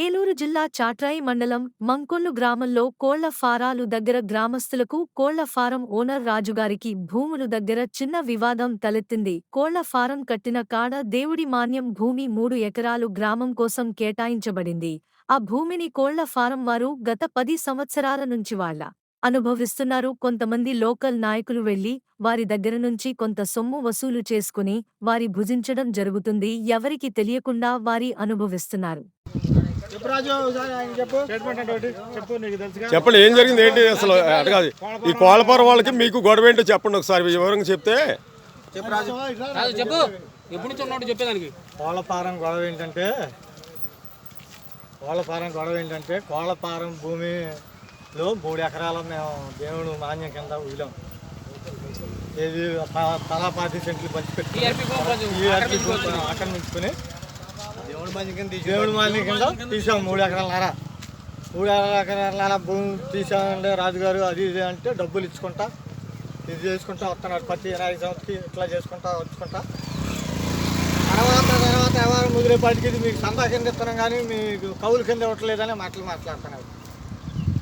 ఏలూరు జిల్లా చాట్రాయి మండలం మంకొల్లు గ్రామంలో కోళ్ళ ఫారాలు దగ్గర గ్రామస్తులకు కోళ్ళ ఫారం ఓనర్ రాజుగారికి భూములు దగ్గర చిన్న వివాదం తలెత్తింది. కోళ్ళ ఫారం కట్టిన కాడ దేవుడి మాన్యం భూమి మూడు ఎకరాలు గ్రామం కోసం కేటాయించబడింది. ఆ భూమిని కోళ్ళ ఫారం వారు గత పది సంవత్సరాల నుంచి వాళ్ళ అనుభవిస్తున్నారు. కొంతమంది లోకల్ నాయకులు వెళ్ళి వారి దగ్గర నుంచి కొంత సొమ్ము వసూలు చేసుకుని వారి భుజించడం జరుగుతుంది. ఎవరికి తెలియకుండా వారి అనుభవిస్తున్నారు. చెప్పండి ఏం జరిగింది ఏంటి అసలు? అడగాది ఈ కోళ్ళపార వాళ్ళకి మీకు గొడవ ఏంటో చెప్పండి ఒకసారి వివరంగా చెప్తే. చెప్పు రాజు. రాజు చెప్పు. ఎప్పుడు నుంచి ఉన్నాడు చెప్పేదానికి? కోళ్ళ ఫారం గొడవ ఏంటంటే కోళ్ళ ఫారం గొడవ ఏంటంటే కోళ్ళ ఫారం భూమిలో మూడు ఎకరాల మేము దేవుడు మాన్యం కింద వదిలాం త- తలా పాతి సెంట్లు పంచిపెట్టి ఆక్రమించుకుని దేవుడి మాన్యం కింద తీసాం మూడు ఎకరాలన్నర మూడు ఎకరాలన్నర భూమి తీసామంటే రాజుగారు అది ఇది అంటే డబ్బులు ఇచ్చుకుంటా. ఇది చేసుకుంటా వస్తున్నాడు ప్రతి ఐదు సంవత్సరాలకి ఇట్లా చేసుకుంటా వచ్చుకుంటా. తర్వాత తర్వాత వ్యవహారం ముదిరేపాటికి ఇది మీకు సందా కింద ఇస్తున్నాం కానీ మీకు కౌలు కింద ఇవ్వట్లేదని మాటలు మాట్లాడుతున్నాడు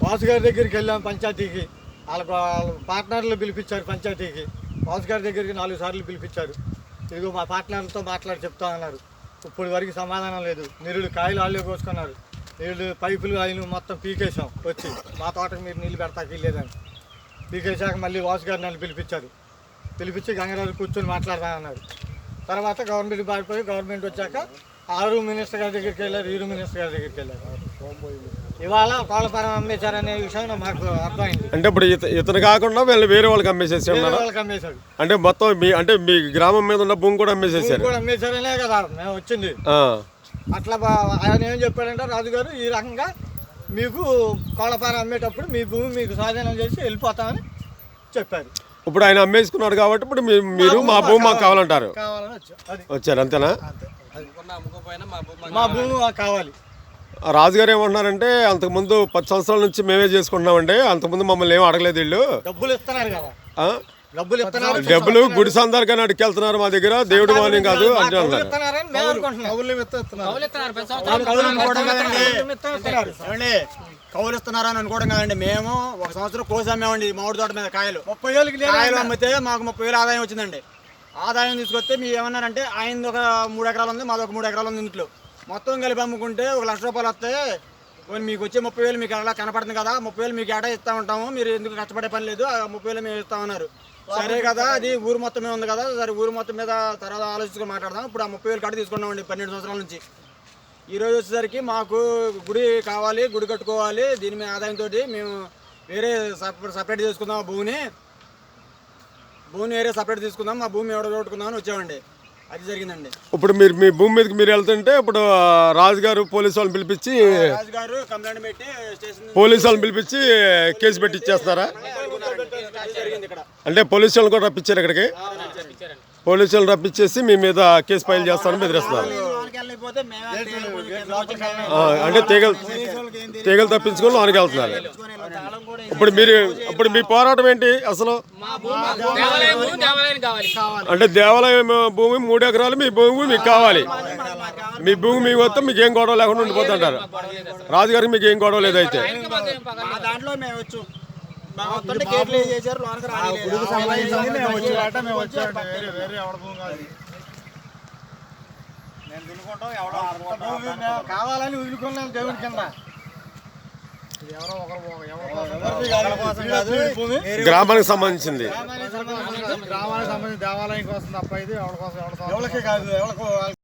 వాసు గారి దగ్గరికి వెళ్ళాం పంచాయతీకి. వాళ్ళ పార్ట్నర్లు పిలిపించారు పంచాయతీకి. వాసు గారి దగ్గరికి నాలుగు సార్లు పిలిపించారు. ఇదిగో మా పార్ట్నర్లతో మాట్లాడి చెప్తా అన్నారు. ఇప్పుడు వరకు సమాధానం లేదు. నీళ్ళు కాయలు వాళ్ళే కోసుకున్నారు. నీళ్ళు పైపులు ఆయన మొత్తం పీకేసాం వచ్చి మా తోటకు మీరు నీళ్ళు పెడతాకి లేదని పీకేశాక మళ్ళీ వాసు గారు నన్ను పిలిపించారు. పిలిపించి గంగరాజు కూర్చొని మాట్లాడదామన్నారు తర్వాత గవర్నమెంట్ పారిపోయి గవర్నమెంట్ వచ్చాక ఆరు మినిస్టర్ గారి దగ్గరికి వెళ్ళారు ఈరు మినిస్టర్ గారి దగ్గరికి వెళ్ళారు. ఇవాళ కోళ్ళపారం అమ్మేశారనే విషయం మాకు అర్థమైంది అంటే ఇప్పుడు ఇత ఇతను కాకుండా వీళ్ళు వేరే వాళ్ళకి అమ్మేసేసి వేరే ఉన్నారు వాళ్ళకి అమ్మేశాడు అంటే మొత్తం మీ అంటే మీ గ్రామం మీద ఉన్న భూమి కూడా అమ్మేసేసారు కూడా అమ్మేశారనే కదా మేము వచ్చింది. అట్లా ఆయన ఏం చెప్పాడంటే రాజుగారు ఈ రకంగా మీకు కోళ్ళపారం అమ్మేటప్పుడు మీ భూమి మీకు స్వాధీనం చేసి వెళ్ళిపోతామని చెప్పారు ఇప్పుడు ఆయన అమ్మేసుకున్నారు కాబట్టి ఇప్పుడు మీరు మా భూమి మాకు కావాలంటారు వచ్చారు అంతేనా మా భూమి కావాలి రాజుగారు ఏమంటున్నారంటే అంతకుముందు పది సంవత్సరాల నుంచి మేమే చేసుకుంటున్నామండి అంతకుముందు మమ్మల్ని ఏం అడగలేదు వీళ్ళు. డబ్బులు ఇస్తున్నారు కదా? డబ్బులు ఇస్తున్నారు డబ్బులు గుడి సందాలకని అడుకెళ్తున్నారు మా దగ్గర దేవుడి మాన్యం కాదు కౌలు ఇస్తున్నారు. కౌలు అనుకోవడం కదండి. మేము ఒక సంవత్సరం కోసి అమ్మామండి మామిడి తోట మీద కాయలు. ముప్పై వేలకి లేదు కాయలు అమ్మితే మాకు ముప్పై వేలు ఆదాయం వచ్చిందండి. ఆదాయం తీసుకొస్తే మీరు ఏమన్నారంటే ఆయన ఒక మూడు ఎకరాలు ఉంది మాది ఒక మూడు ఎకరాలు ఉంది ఇంట్లో. మొత్తం కలిపి అమ్ముకుంటే ఒక లక్ష రూపాయలు వస్తే మీకు వచ్చే ముప్పై వేలు మీకు అలా కనపడుతుంది కదా ముప్పై వేలు మీకు ఏటా ఇస్తా ఉంటాము మీరు ఎందుకు కష్టపడే పని లేదు ఆ ముప్పై వేలు మేము ఇస్తామన్నారు సరే కదా అది ఊరు మొత్తం మీద ఉంది కదా సరే ఊరు మొత్తం మీద తర్వాత ఆలోచించుకొని మాట్లాడదాం. ఇప్పుడు ఆ ముప్పై వేలు కట్టు తీసుకున్నామండి పన్నెండు సంవత్సరాల నుంచి. ఈరోజు వచ్చేసరికి మాకు గుడి కావాలి గుడి కట్టుకోవాలి దీని మీద ఆదాయంతో మేము వేరే సపరేట్ సపరేట్ చేసుకుందాం ఆ భూమిని. భూమిని వేరే సపరేట్ తీసుకుందాం మా భూమి ఎవడ కొట్టుకుందామని వచ్చామండి. అది జరిగిందండి. ఇప్పుడు మీరు మీ భూమి మీదకి మీరు వెళ్తుంటే ఇప్పుడు రాజుగారు పోలీసు వాళ్ళని పిలిపించి రాజు గారు కంప్లైంట్ పెట్టి స్టేషన్ పోలీసు వాళ్ళని పిలిపించి కేసు పెట్టి ఇచ్చేస్తారా అది జరిగింది ఇక్కడ అంటే పోలీసు వాళ్ళని కూడా రప్పించారు ఇక్కడికి? పోలీసు వాళ్ళని రప్పించేసి మీ మీద కేసు ఫైల్ చేస్తారని బెదిరిస్తున్నారు. అంటే తీగలు తీగలు తప్పించుకొని లోనికి వెళ్తున్నారు. ఇప్పుడు మీరు ఇప్పుడు మీ పోరాటం ఏంటి అసలు? దేవాలయం భూమి దేవాలయం కావాలి. అంటే దేవాలయం భూమి మూడు ఎకరాలు మీ భూమి మీకు కావాలి. మీ భూమి మీ మొత్తం మీకు ఏం గొడవ లేకుండా ఉండిపోతుంటారు. రాజుగారికి మీకు ఏం గొడవ దాంట్లో మేము వచ్చు. భూమి మేము కావాలని వదులుకున్నాం దేవుడి కింద ఎవరిది కాదు, ఇది భూమి గ్రామానికి సంబంధించింది. గ్రామానికి సంబంధించి దేవాలయం కోసం తప్ప ఇది ఎవరి కోసం ఎవరికి కాదు